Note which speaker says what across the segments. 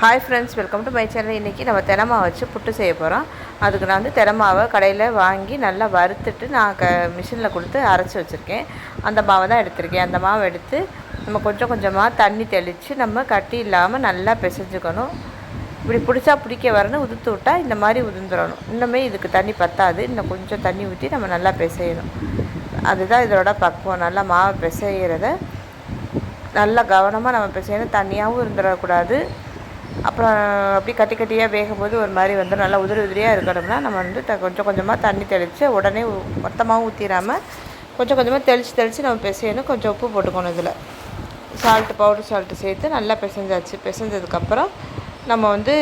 Speaker 1: Hi friends welcome to my channel இன்றைக்கி நம்ம தினமா வச்சு புட்டு செய்ய போகிறோம் அதுக்கு நான் வந்து தினமாவை கடையில் வாங்கி நல்லா வறுத்துட்டு நான் க மிஷினில் கொடுத்து அரைச்சி வச்சுருக்கேன். அந்த மாவை தான் எடுத்திருக்கேன். அந்த மாவை எடுத்து நம்ம கொஞ்சம் கொஞ்சமாக தண்ணி தெளித்து நம்ம கட்டி இல்லாமல் நல்லா பிசைஞ்சுக்கணும். இப்படி பிடிச்சா பிடிக்க வரணும் உதுத்து விட்டால் இந்த மாதிரி உதிர்ந்துடணும். இன்னுமே இதுக்கு தண்ணி பத்தாது. இன்னும் கொஞ்சம் தண்ணி ஊற்றி நம்ம நல்லா பிசையணும். அதுதான் இதோட பக்குவம். நல்லா மாவை பிசைகிறத நல்லா கவனமாக நம்ம பிசையணும். தண்ணியாகவும் இருந்துடக்கூடாது. அப்புறம் அப்படி கட்டி கட்டியாக வேகும் போது ஒரு மாதிரி வந்து நல்லா உதிரி உதிரியாக இருக்கணும்னா நம்ம வந்து த கொஞ்சம் கொஞ்சமாக தண்ணி தெளித்து உடனே மொத்தமாகவும் ஊற்றிடாமல் கொஞ்சம் கொஞ்சமாக தெளித்து தெளித்து நம்ம பிசையணும். கொஞ்சம் உப்பு போட்டுக்கணும் இதில். சால்ட்டு பவுடர் சால்ட்டு சேர்த்து நல்லா பிசைஞ்சாச்சு. பிசைஞ்சதுக்கப்புறம் நம்ம வந்து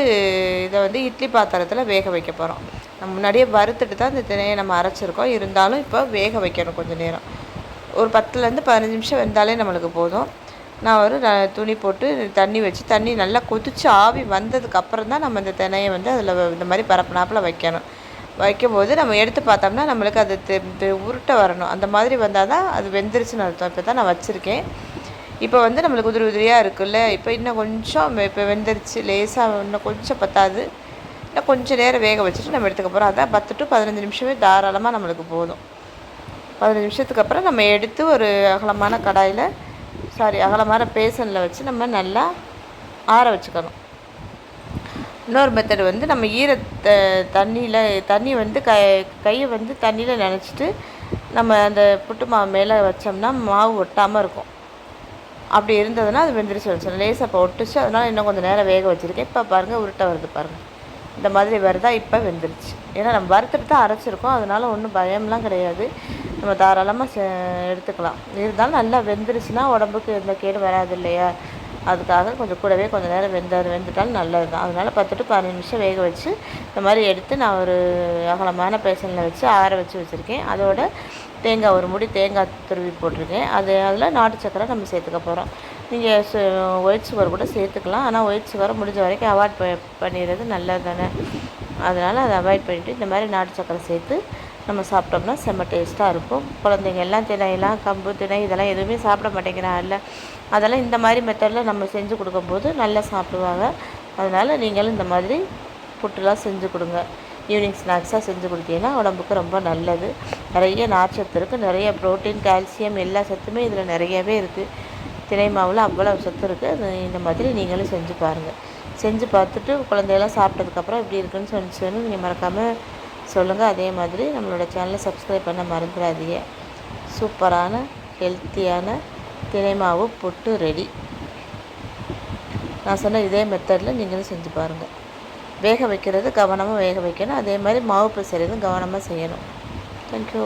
Speaker 1: இதை வந்து இட்லி பாத்திரத்தில் வேக வைக்க போகிறோம் நம்ம முன்னாடியே வறுத்துட்டு தான் இந்த திணையை நம்ம அரைச்சிருக்கோம். இருந்தாலும் இப்போ வேக வைக்கணும் கொஞ்சம் நேரம். ஒரு பத்துலேருந்து பதினஞ்சு நிமிஷம் வெந்தாலே நம்மளுக்கு போதும். நான் ஒரு துணி போட்டு தண்ணி வச்சு தண்ணி நல்லா கொதித்து ஆவி வந்ததுக்கு அப்புறம் தான் நம்ம இந்த தினையை வந்து அதில் இந்த மாதிரி பரப்பினாப்பில் வைக்கணும். வைக்கும்போது நம்ம எடுத்து பார்த்தோம்னா நம்மளுக்கு அது உருட்ட வரணும். அந்த மாதிரி வந்தால் தான் அது வெந்துருச்சுன்னு அர்த்தம். இப்போ தான் நான் வச்சுருக்கேன். இப்போ வந்து நம்மளுக்கு உதிரி உதிரியாக இருக்குல்ல? இப்போ இன்னும் கொஞ்சம் இப்போ வெந்துருச்சு லேசாக இன்னும் கொஞ்சம் பத்தாது. இன்னும் கொஞ்சம் நேரம் வேக வச்சுட்டு நம்ம எடுத்துக்க போகிறோம் அதான் பத்து டு பதினஞ்சு நிமிஷமே தாராளமாக நம்மளுக்கு போதும். பதினஞ்சு நிமிஷத்துக்கு அப்புறம் நம்ம எடுத்து ஒரு அகலமான கடாயில் சாரி அகலமான பேசனில் வச்சு நம்ம நல்லா ஆற வச்சுக்கணும். இன்னொரு மெத்தடு வந்து நம்ம ஈர தண்ணியில் தண்ணி வந்து க கையை வந்து தண்ணியில் நினச்சிட்டு நம்ம அந்த புட்டு மாவு மேலே வச்சோம்னா மாவு ஒட்டாமல் இருக்கும். அப்படி இருந்ததுன்னா அது வெந்துருச்சு வச்சிடும் லேசாக இப்போ ஒட்டுச்சு. அதனால் இன்னும் கொஞ்சம் நேரம் வேக வச்சுருக்கேன். இப்போ பாருங்கள் உருட்டை வருது பாருங்கள் இந்த மாதிரி வருதா இப்போ வெந்துருச்சு. ஏன்னா நம்ம வறுத்துட்டு தான் அரைச்சிருக்கோம். அதனால் ஒன்றும் பயம்லாம் கிடையாது. நம்ம தாராளமாக எடுத்துக்கலாம். இருந்தாலும் நல்லா வெந்துருச்சுன்னா உடம்புக்கு எந்த கேடு வராது இல்லையா? அதுக்காக கொஞ்சம் கூடவே கொஞ்சம் நேரம் வெந்த வெந்துட்டாலும் நல்லது தான். அதனால் பத்து டு பதினஞ்சு நிமிஷம் வேக வச்சு இந்த மாதிரி எடுத்து நான் ஒரு அகலமான பேசனில் வச்சு ஆற வச்சு வச்சுருக்கேன். அதோட தேங்காய் ஒரு முடி தேங்காய் துருவி போட்டிருக்கேன். அது அதில் நாட்டு சக்கரை நம்ம சேர்த்துக்க போகிறோம் நீங்கள் சு ஒயிட் சுகர் கூட சேர்த்துக்கலாம். ஆனால் ஒயிட் சுகரை முடிஞ்ச வரைக்கும் அவாய்ட் ப பண்ணிடுறது நல்லது தானே அதனால் அதை அவாய்ட் பண்ணிவிட்டு இந்த மாதிரி நாட்டு சக்கரை சேர்த்து நம்ம சாப்பிட்டோம்னா செம்ம டேஸ்ட்டாக இருக்கும். குழந்தைங்க எல்லாம் திணையெல்லாம் கம்பு திணை இதெல்லாம் எதுவுமே சாப்பிட மாட்டேங்கிறாங்கல்ல. அதெல்லாம் இந்த மாதிரி மெத்தடில் நம்ம செஞ்சு கொடுக்கும்போது நல்லா சாப்பிடுவாங்க. அதனால் நீங்களும் இந்த மாதிரி புட்டுலாம் செஞ்சு கொடுங்க. ஈவினிங் ஸ்நாக்ஸாக செஞ்சு கொடுத்தீங்கன்னா உடம்புக்கு ரொம்ப நல்லது. நிறைய நார்ச்சத்து இருக்குது நிறைய ப்ரோட்டீன் கால்சியம் எல்லா சத்துமே இதில் நிறையவே இருக்குது தினை மாவில் அவ்வளோ சத்து இருக்குது இந்த மாதிரி நீங்களும் செஞ்சு பாருங்கள் செஞ்சு பார்த்துட்டு குழந்தையெல்லாம் சாப்பிட்டதுக்கப்புறம் எப்படி இருக்குன்னு சொல்லி நீங்கள் மறக்காமல் சொல்லுங்கள் அதே மாதிரி நம்மளோட சேனலை சப்ஸ்கிரைப் பண்ண மறந்துடாதீங்க. சூப்பரான ஹெல்த்தியான தினைமாவு புட்டு ரெடி. நான் சொன்ன இதே மெத்தடில் நீங்களும் செஞ்சு பாருங்கள் வேக வைக்கிறது கவனமாக வேக வைக்கணும். அதே மாதிரி மாவு பிசைறதும் கவனமாக செய்யணும். தேங்க்யூ